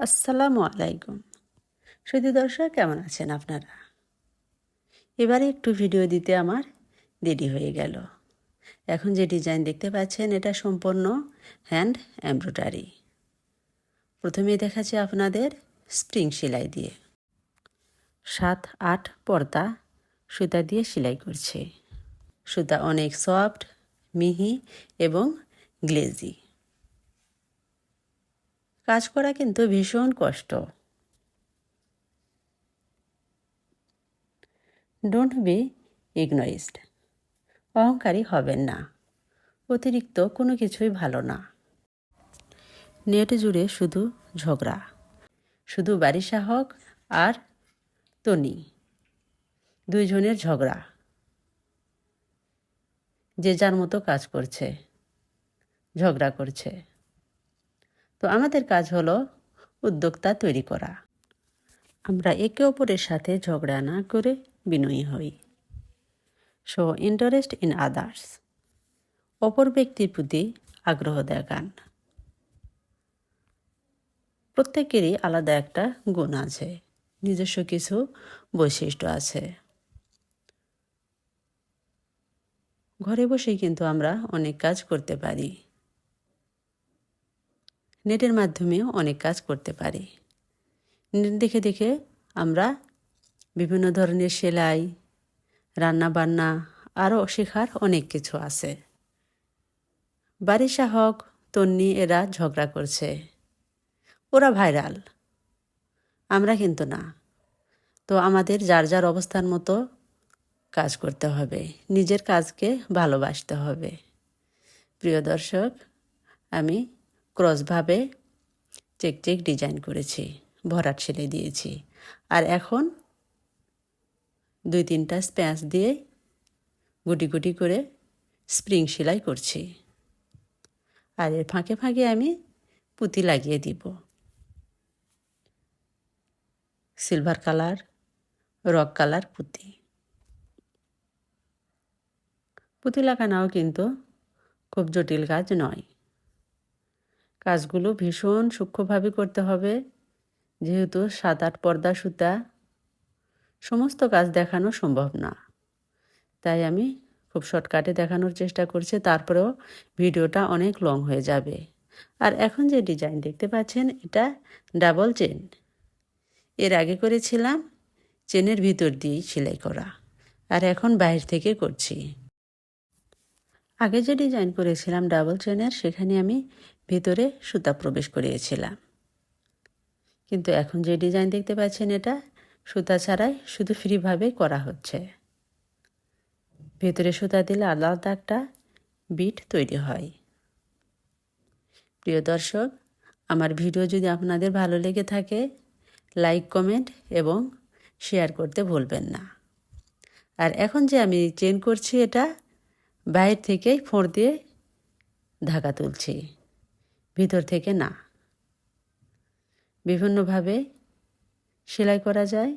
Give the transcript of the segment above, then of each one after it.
আসসালামু আলাইকুম। সুধী দর্শক, কেমন আছেন আপনারা? এবারে একটু ভিডিও দিতে আমার দেরি হয়ে গেল। এখন যে ডিজাইন দেখতে পাচ্ছেন, এটা সম্পূর্ণ হ্যান্ড এমব্রয়ডারি। প্রথমে দেখাচ্ছি আপনাদের স্প্রিং সেলাই দিয়ে। সাত, আট পর্দা সুতা দিয়ে সেলাই করছে। সুতা অনেক সফট, মিহি এবং গ্লেজি। কাজ করা কিন্তু ভীষণ কষ্ট। ডোন্ট বি ইগনোইজড অহংকারী হবেন না। অতিরিক্ত কোনো কিছুই ভালো না। নেট জুড়ে শুধু ঝগড়া। শুধু বারিশা হক আর তনি। দুইজনের ঝগড়া। যে যার মতো কাজ করছে, ঝগড়া করছে। তো আমাদের কাজ হলো উদ্যোক্তা তৈরি করা। আমরা একে অপরের সাথে ঝগড়া না করে বিনয়ী হই। শো ইন্টারেস্ট ইন আদার্স অপর ব্যক্তির প্রতি আগ্রহ দেখান। প্রত্যেকেরই আলাদা একটা গুণ আছে। নিজস্ব কিছু বৈশিষ্ট্য আছে। ঘরে বসেই কিন্তু আমরা অনেক কাজ করতে পারি। নেটের মাধ্যমেও অনেক কাজ করতে পারি। নেট দেখে দেখে আমরা বিভিন্ন ধরনের সেলাই রান্না বান্না আরও শেখার অনেক কিছু আছে। বারিশা হক তন্নি, এরা ঝগড়া করছে। ওরা ভাইরাল। আমরা কিন্তু না। তো আমাদের যার যার অবস্থার মতো কাজ করতে হবে। নিজের কাজকে ভালোবাসতে হবে। প্রিয় দর্শক, আমি ক্রসভাবে চেক চেক ডিজাইন করেছি, ভরাট সেলাই দিয়েছি। আর এখন দুই তিনটা স্প্যাঁচ দিয়ে গুটি গুটি করে স্প্রিং সেলাই করছি। আর এর ফাঁকে ফাঁকে আমি পুঁতি লাগিয়ে দিব। সিলভার কালার, রক কালার পুঁতি। পুঁতি লাগানোও কিন্তু খুব জটিল কাজ নয়। কাজগুলো ভীষণ সূক্ষ্মভাবে করতে হবে। যেহেতু সাত আট পর্দা সুতা, সমস্ত কাজ দেখানো সম্ভব না। তাই আমি খুব শর্টকাটে দেখানোর চেষ্টা করছি, তারপরেও ভিডিওটা অনেক লং হয়ে যাবে। আর এখন যে ডিজাইন দেখতে পাচ্ছেন, এটা ডাবল চেন এর আগে করেছিলাম চেনের ভিতর দিয়েই সেলাই করা। আর এখন বাইরে থেকে করছি। আগে যে ডিজাইন করেছিলাম ডাবল চেনের সেখানে আমি ভিতরে সুতা প্রবেশ করিয়েছিলাম। কিন্তু এখন যে ডিজাইন দেখতে পাচ্ছেন এটা, সুতা ছাড়াই শুধু ফ্রিভাবে করা হচ্ছে। ভেতরে সুতা দিলে আলাদা একটা বিট তৈরি হয়। প্রিয় দর্শক, আমার ভিডিও যদি আপনাদের ভালো লেগে থাকে, লাইক, কমেন্ট এবং শেয়ার করতে ভুলবেন না। আর এখন যে আমি চেন করছি এটা, বাইরে থেকেই ফোঁড় দিয়ে ঢাকা তুলছি। ভিতর থেকে না। বিভিন্নভাবে সেলাই করা যায়।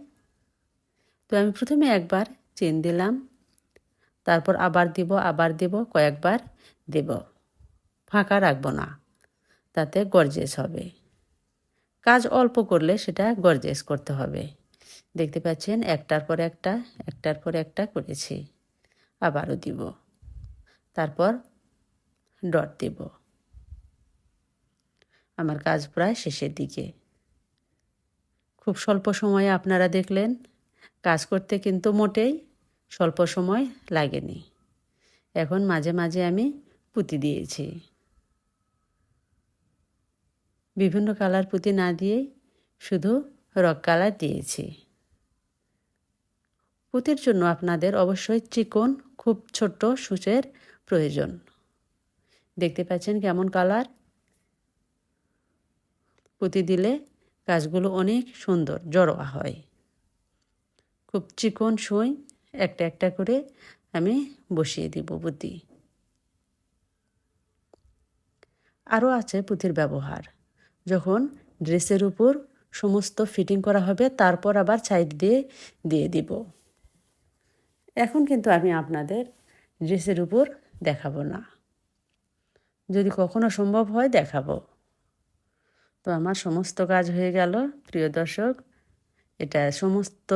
তো আমি প্রথমে একবার চেন দিলাম। তারপর আবার দিব, আবার দেব, কয়েকবার দেব। ফাঁকা রাখব না। তাতে গর্জেস হবে। কাজ অল্প করলে সেটা গর্জেস করতে হবে। দেখতে পাচ্ছেন, একটার পর একটা, একটার পর একটা করেছি। আবারও দিব। তারপর ডট দেব। আমার কাজ প্রায় শেষের দিকে। খুব স্বল্প সময়ে আপনারা দেখলেন, কাজ করতে কিন্তু মোটেই স্বল্প সময় লাগেনি। এখন মাঝে মাঝে আমি পুঁতি দিয়েছি। বিভিন্ন কালার পুঁতি না দিয়েই শুধু রক কালার দিয়েছি। পুঁতির জন্য আপনাদের অবশ্যই চিকন, খুব ছোট্ট সূচের প্রয়োজন। দেখতে পাচ্ছেন কেমন কালার? পুঁতি দিলে গাছগুলো অনেক সুন্দর জড়োয়া হয়। খুব চিকন সই একটা একটা করে আমি বসিয়ে দিব পুঁতি আরও আছে পুঁতির ব্যবহার। যখন ড্রেসের উপর সমস্ত ফিটিং করা হবে, তারপর আবার সাইড দিয়ে দিয়ে দিব। এখন কিন্তু আমি আপনাদের ড্রেসের উপর দেখাবো না। যদি কখনো সম্ভব হয়, দেখাবো। তো আমার সমস্ত কাজ হয়ে গেল, প্রিয় দর্শক। এটা সমস্ত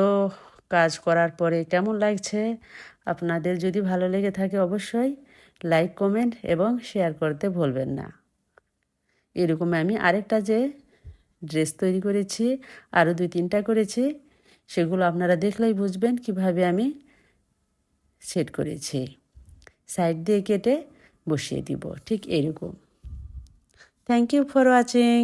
কাজ করার পরে কেমন লাগছে? আপনাদের যদি ভালো লেগে থাকে অবশ্যই লাইক, কমেন্ট এবং শেয়ার করতে ভুলবেন না। এরকম আমি আরেকটা যে ড্রেস তৈরি করেছি, আরও দুই তিনটা করেছি, সেগুলো আপনারা দেখলেই বুঝবেন কীভাবে আমি সেট করেছি। সাইড দিয়ে কেটে বসিয়ে দিব, ঠিক এরকম। Thank you for watching